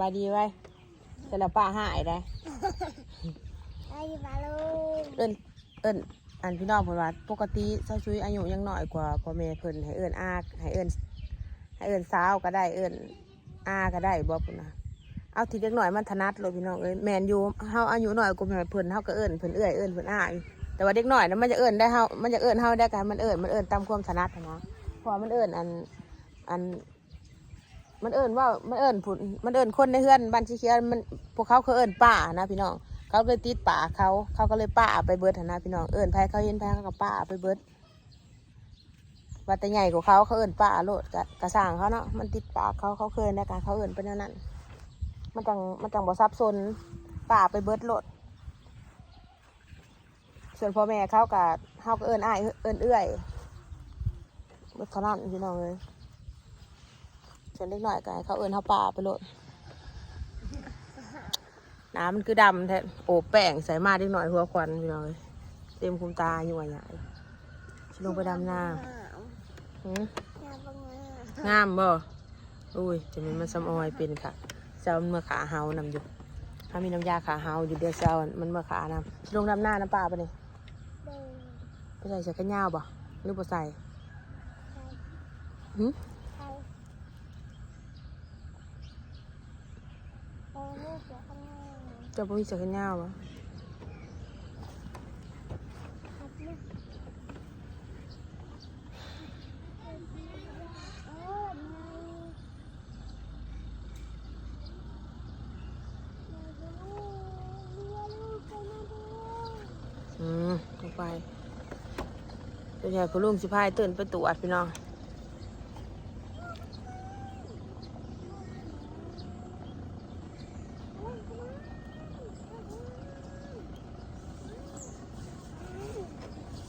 บายดีไว้เสร็จแล้วป้าหายได้ได้ยินมาลูกเอิ้นเอิ้นอันพี่น้องเพิ่นว่าปกติเซาชุยอายุยังน้อยกว่าพ่อแม่เพิ่นให้เอิ้นอาให้เอิ้นให้เอิ้นสาวก็ได้เอิ้นอาก็ได้บ่พุ่นน่ะเอาที่เด็กน้อยมันถนัดเลยพี่น้องเอ้ยแม่นอยู่เฮาอายุน้อยกว่าแม่เพิ่นเฮาก็เอิ้นเพิ่นเอื้อยเอิ้นเพิ่นอาอยู่แต่ว่าเด็กน้อยน่ะมันจะเอิ้นได้เฮามันจะเอิ้นเฮาได้กันมันเอิ้นมันเอิ้นตามความถนัดหั้นนะเพราะว่ามันเอิ้นอันอัน มันเอิ้นว่ามันเอิ้นผุนมันเอิ้นคนในเฮือนบ้านชีเคียนมันพวกเขาเขาเอิ้นป้านะพี่น้อง เขาเลยติดป่าเขาเขาก็เลยป้าไปเบิดนะพี่น้องเอิ้นไผเขาเห็นไผเขาก็ป้าไปเบิดว่าแต่ใหญ่กว่าเขาเขาเอิ้นป้าโลดกะกะสางเขาเนาะมันติดป่าเขาเขาเคยในการเขาเอิ้นเป็นแนวนั้นมันจังมันจังบ่ซับซนป้าไปเบิดโลดส่วนพ่อแม่เขากะเขาก็เอิ้นอ้ายเอิ้นเอื้อยเบิดเท่านั้นพี่น้องเลย ส่วนเล็กหน่อยก็ให้เขาเอินเขาป่าไปโลดน้ำมันคือดำแท้โอ้แป้งใส่มาเล็กหน่อยหัวควันพี่น้องเลยเต็มคุมตาอยู่ว่าใหญ่ฉันลงไปดำหน้าหืงามงามงามบ่อุ้ยจะมีมันสำออยเป็นค่ะเจ้ามันเมื่อขาเฮานำอยู่ ถ้ามีน้ำยาขาเฮาอยู่เดียวเจ้ามันเมื่อขานำลงดำหน้าน้ำป่าไปเลยไปใส่เสื้อกันยาวบ่หรือบ่ใส่หืม ไปโอ้ลูกเสือข้างหน้า เจ้าบ่มีเสื้อกันยาวบ่อ้ยลูกไปมาดูอืมลงไปเดี๋ยวใหญ่พลุงสิพายตื่นไปตรวจพี่น้อง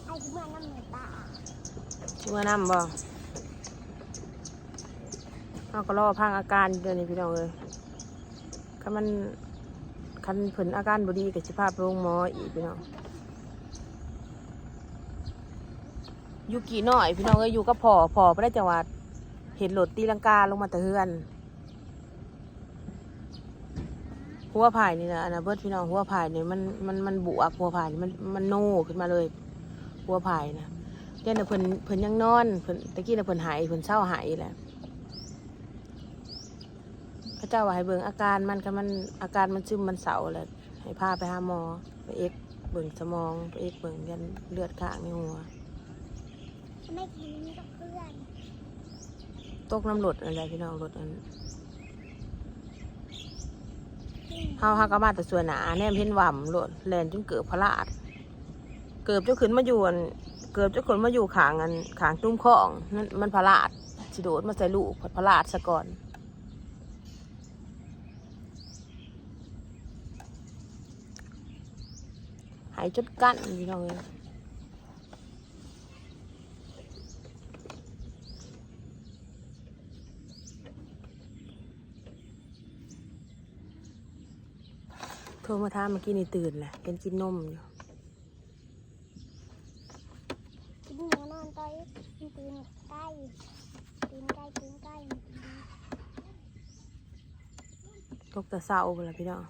ไอ้ที่มันน้ำเหนือตา ชิมานำบ่เราก็รอพังอาการเดือนนี้พี่น้องเลยคันมันคันผลอาการบดีกับสภาพโรงหมออีกพี่น้องอยู่กี่หน่อยพี่น้องก็อยู่กับพ่อพ่อไม่ได้จังหวัดเห็นรถตีลังกาลงมาตะเฮือนหัวผายนี่นะอันนะเบิร์ดพี่น้องหัวผายนี่มันมันมันบวกหัวผายนี่มันมันโน่ขึ้นมาเลย หัวผายนะ ยวน่ะเพิ่นเพิ่นยังนอนเพิ่นตะกี้น่ะเพิ่นหายเพิ่นเศร้าหายแหละพระเจ้าว่าให้เบิ่งอาการมันก็มันอาการมันซึมมันเศร้าแหละให้พาไปหาหมอไปเอ็กซเบิ่งสมองไปเอ็กซเบิ่งยันเลือดข้างในหัวไม่กินกับเพื่อนตกน้ำหลดอะไรพี่น้องหลดอันเฮาเฮาก็มาแต่ส่วนหนาแนมเห็นหว่ำหลดแลนจนเกิดพลาด เกิดเจ้าขึ้นมาอยู่อัน เกิดเจ้าขึ้นมาอยู่ขางอันขางตุ้มข้องนั่นมันพลาดสิโดดมาใส่ลูกพลาดซะก่อนหายจดกั้นพี่น้องเลยโทรมาถามเมื่อกี้นี่ตื่นแหละเป็นกินนมอยู่ กิ นหมูนอนต่อยกินตีนใกล้ตีนใกล้ตีนใกล้ตกแต่เศร้าไปแล้วพี่น้อง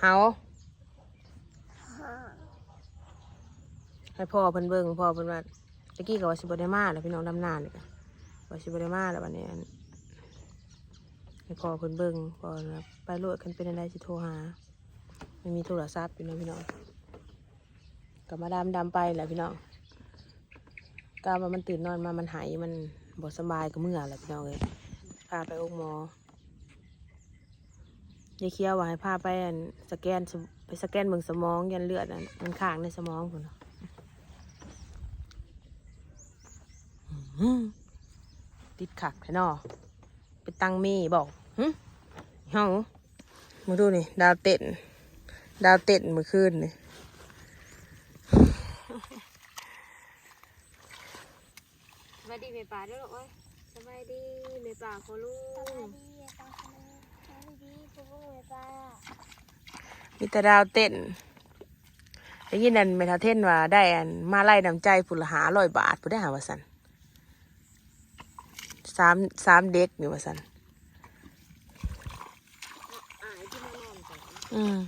เฮาให้พ่อเพิ่นเบิ่งพ่อเพิ่นว่า ตะกี้ก็ว่าสิบได้มาแล้วพี่น้องดำนานี่ก็ว่าสิบได้มาแล้ววันนี้ให้พอเพิ่นเบิ่งพอไปโลดคันเป็นอะไรสิโทรหาไม่มีโทรศัพท์พี่น้องพี่น้องก็มาดำดำไปแหละพี่น้องกาว่ามันตื่นนอนมามันหายมันบ่สบายก็เมื่อแหละพี่น้องเลยพาไปองหมอยายเคี้ยวว่าให้พาไปอันสแกนไปสแกนเบิ่งสมองยันเลือดอันมันข้างในสมองพุ่นน่ะอื้อหือ ติดขักแท้นอเป็นตังมีบอกหึเฮามาดูนี่ ดาวเต้นดาวเต้นเมื่อคืนนี่สบายดีเมป่าด้วยหรอสบายดีเมป่าขอลูสบายกดีตอนนี้สบายดีปุ๊บปุ๊บเลยป้ามีแต่ดาวเต้นได้ยินนั่นเมทาเทนว่าได้อันมาไล่นำใจผุนละหาร้อยบาทผู้ได้หาว่าสัน สามสามเด็กนี่ว่าสันอายที่มานอนก่อนอืม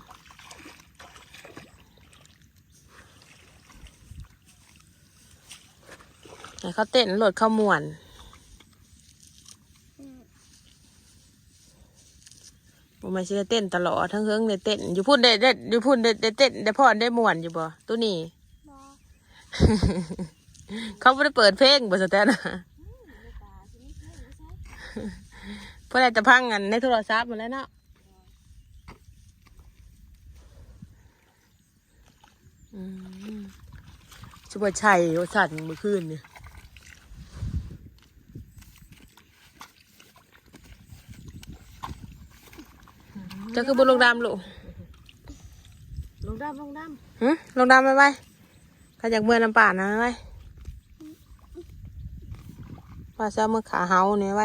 ให้เขาเต้นโหลดเข้ามวนอืมบ่แม่นสิได้เต้นตลอดทั้งเฮิงได้เต้นอยู่พุ่นได้ได้อยู่พุ่นได้ได้เต้นได้พรได้ม่วนอยู่บ่ตัวนี้บอเขาไม่ได้เปิดเพลงบ่สแตนนะ เพื่ออะไรจะพังกันในโทรศัพท์หมดแล้วเนาะอืมชุบชัยว่าสัตว์เมื่อคืนเนี่ยเจะคือบนลงดำลูกลงดำลงดหึลงดำไปไปข้าจากเมื่อน้ำป่านะไปว่าจะเอามื่อขาเฮาเนี่ยไป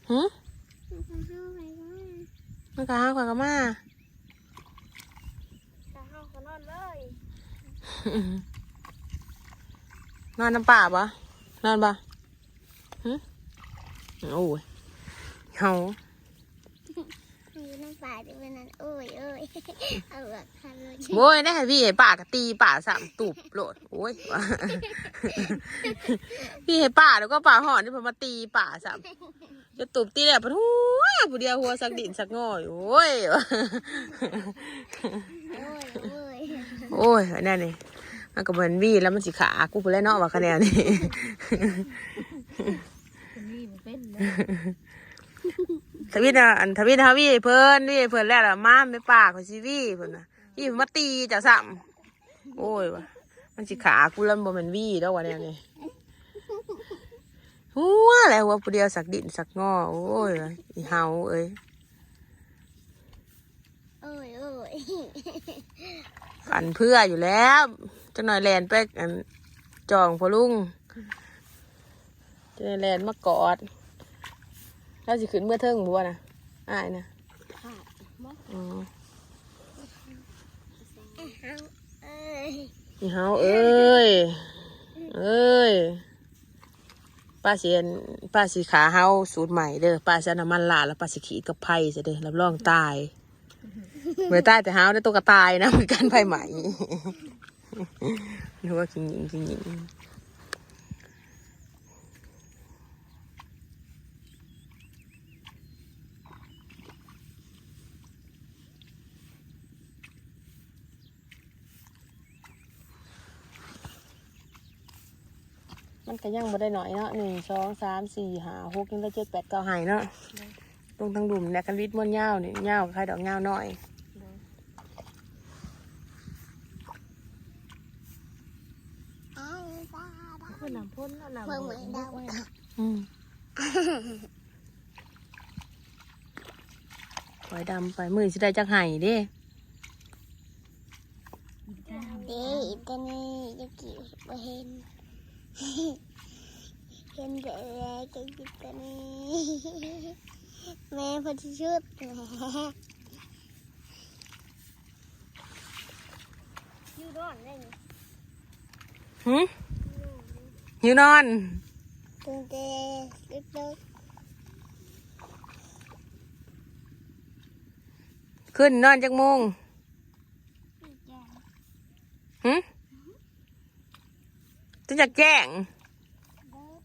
ำ หึมื่อขาเฮาขวากะมาจะเข้าก็นอนเลยนอนน้ำป่าปะนอนปะหึโอ้ยเฮามีน้ำปลาที่เป็นนั้นโอ้ยโอ้ยเอาแบบทำเลยโว้ยได้ให้พี่ให้ป่ากะตีป่าสามตูบโหลดโอ้ยว่ะพี่ให้ป่าแล้วก็ป่าห่อนที่ผมมาตีป่าสาม จะตูบตีแล้วปะทุยผู้เดียวหัวสักดินสักง่อยโอ้ยว่ะโอ้ยโอ้ยโอ้ยอันนั่นนี่มันก็เหมือนวีแล้วมันสิขากูไปแล้วเนาะว่าคะแนนนี่คนนี้มันเป็นเลยทวิตอะอันทวิตทวีเพิ่นวีเพิ่นแล้วล่ะมาไม่ปากของซีวีเพิ่นน่ะอีมาตีจ้ะซ้ำโอ้ยว่ะมันสิขากูแล้วมันบ่แม่นวีแล้ววะเนี่ยนี่หั วอะไรหัวผู้เดียวสักดินสักงอโอ้ยอีเฮาเอ้ยโอ้ยโอ้ยกันเพื่ออยู่แล้วจังหน่อยแลนไปอันจองพอลุงจะแลนมากอดเราสิขึ้นเมื่อเทิงบัวนะอ้ายนะขาดมั้งอ๋ออีเฮาเอ้ย เอ้ย ป้าเสียนป้าสีขาเฮาสูตรใหม่เด้อป้าจะน้ำมันลาดแล้วป้าสิขีดกับไผ่ซะเด้อรับรองตายเมื่อตายแต่เฮาได้ตัวกระตายนะเหมือนกันไผ่ใหม่นึกว่ากินหญิงกินหญิง มันก็ยังบ่ได้หน่อยเนาะหนึ่งสองสามสี่ห้าหกยังได้เจ็ดแปดเก้าหายเนาะตรงทางดุมเนี่ยกันวิทย์ม้วนยาวนี่ยาวกับใครดอกยาวน้อยอ้าวตาดาคือน้ำพ่นแล้วน้ำเพิ่มเหมือนดาวอืมปล่อยดำไปมือสิได้จักไห้เด้เด้อีตานี่ยังกี่บ่เห็น เห็นแต่แรกก็อีตานี่แม่พอที่ชุดแหม่ยูร้อนเลยนี่หืมหิวนอนตึงเตะลึกลึกขึ้นนอนจักโมงแจ้งหืมจะจักแจ้ง เลิก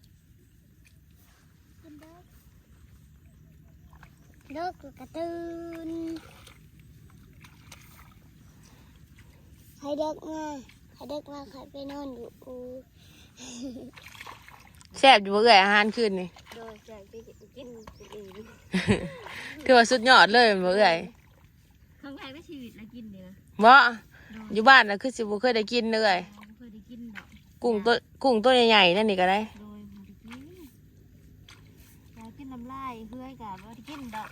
ขึ้นเลิก เลิกกูกระตือนใครเด็กมาใครเด็กมาใครไปนอนอยู่กูแซ่บอยู่บ่เอ่ยอาหารคืนนี่ โดยใจไปกินอื่นถือว่าสุดยอดเลยบ่เอ่ยครั้งแรกในชีวิตแล้วกินนี่นะบ่อยู่บ้านน่ะคือสิบ่เคยได้กินเลยบ่เคยได้กินดอกกุ้งตัวกุ้งตัวใหญ่ๆนั่นนี่ก็ได้โดยบ่ได้กินอยากกินน้ำลายเพื่อยกับบ่ได้กินดอก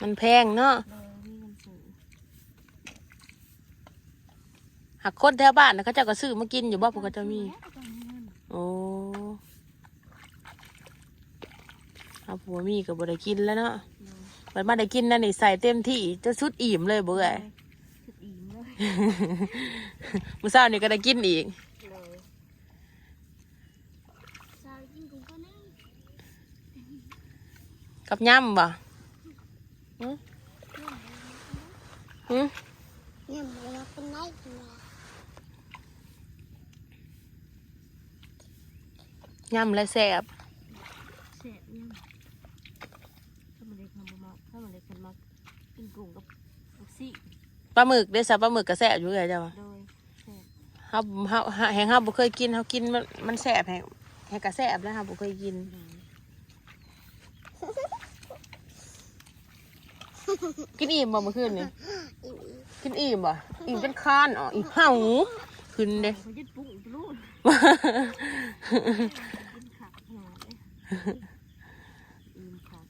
มันแพงเนาะโดยมีเงินสูงหักคนแถวบ้านน่ะเขาเจ้าก็ซื้อมากินอยู่บ่พวกเขาเจ้ามี แล้วก็ต้องมีเงินโอ้เอาผัวมีก็บ่ได้กินแล้วเนาะโดยมันมาได้กินนั่นนี่ใส่เต็มที่จะสุดอิ่มเลยเบื่อสุดอิ่มเลยมื้อเช้านี่ก็ได้กินอีก เลยสาวยิ่งกูก็นั่งกับย่ำบ่ หึหึเนี่ยมันมาเป็นไงกันเนี่ยย่ำและแซ่บแสบเนี่ยถ้ามันเล็กทำมาถ้ามันเล็กคนมากินกุ้งกับลูกซี่ปลาหมึกได้ซะปลาหมึกก็แซ่บอยู่เลยจ้ะวะโดยแสบเฮาเฮาแหงเฮาบ่เคยกินเฮากินมันมันแซ่บแหงแหงก็แซ่บแล้วเฮาบ่เคยกิน กินอิ่มบ่เมื่อคืนนี่อีอีกินอิ่มบ่อิ่มเป็นคานอ๋ออิ่มเห่าขึ้นเด้เขาจะปรุงอีกลูกกินขักหน่อยอิ่มขัก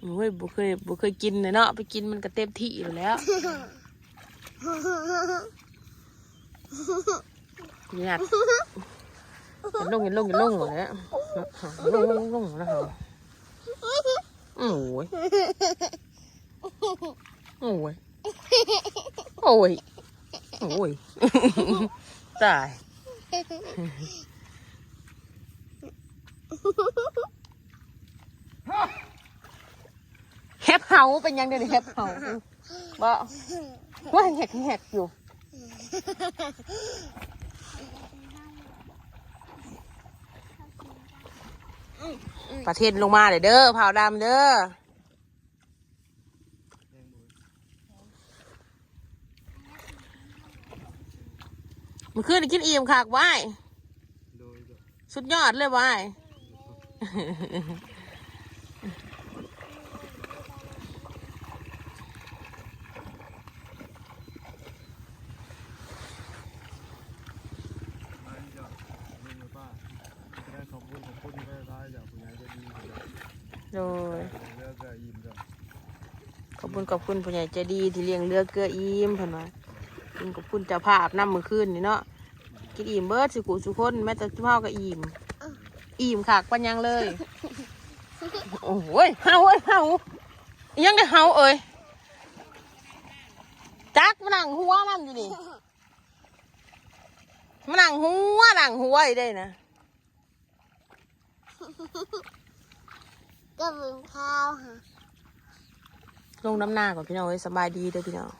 โอ้ยบ่เคยบ่เคยกินเลยเนาะไปกินมันก็เต็มที่อยู่แล้วเนี่ยอย่าลงอย่าลงอย่าลงหมดแล้วลงลงลงแล้วเหรอ โอ้ยโอ้ยโอ้ยโอ้ยตายแฮปเฮาเป็นยังไงเนี่ยแฮปเฮาบ่ว่าแหกแหกอยู่ ประเทศลงมาเลยเด้อเผาดำเด้อมันขึ้นกินอิ่มขากไว้โดยโดยสุดยอดเลยไว้ อันจะลุงกับป้าจะได้ขอบคุณขอบคุณที่ได้ร้ายจากผู้ใหญ่ใจะดีที่ได้ โดยขอบคุณขอบคุณผู้ใหญ่ใจดีที่เลี้ยงเรือกเกลืออิ่มเพิ่นว่าขอบคุณขอบคุณเจ้าภาพน้ำมือคืนนี่เนาะกินอิ่มเบิดสิกูสุคนแม้แต่เจ้าภาก็อิ่มอิ่มขากปัญญังเลยโอ้ยเฮาเอ้ยเฮายังได้เฮาเอ้ยจักมานั่งหัวมันอยู่นี่มานั่งหัวนั่งหัวอีได้นะ ก็มึงข้าวฮะลงน้ำหน้าก่อนพี่น้องเอ้ยสบายดีเด้อพี่น้อง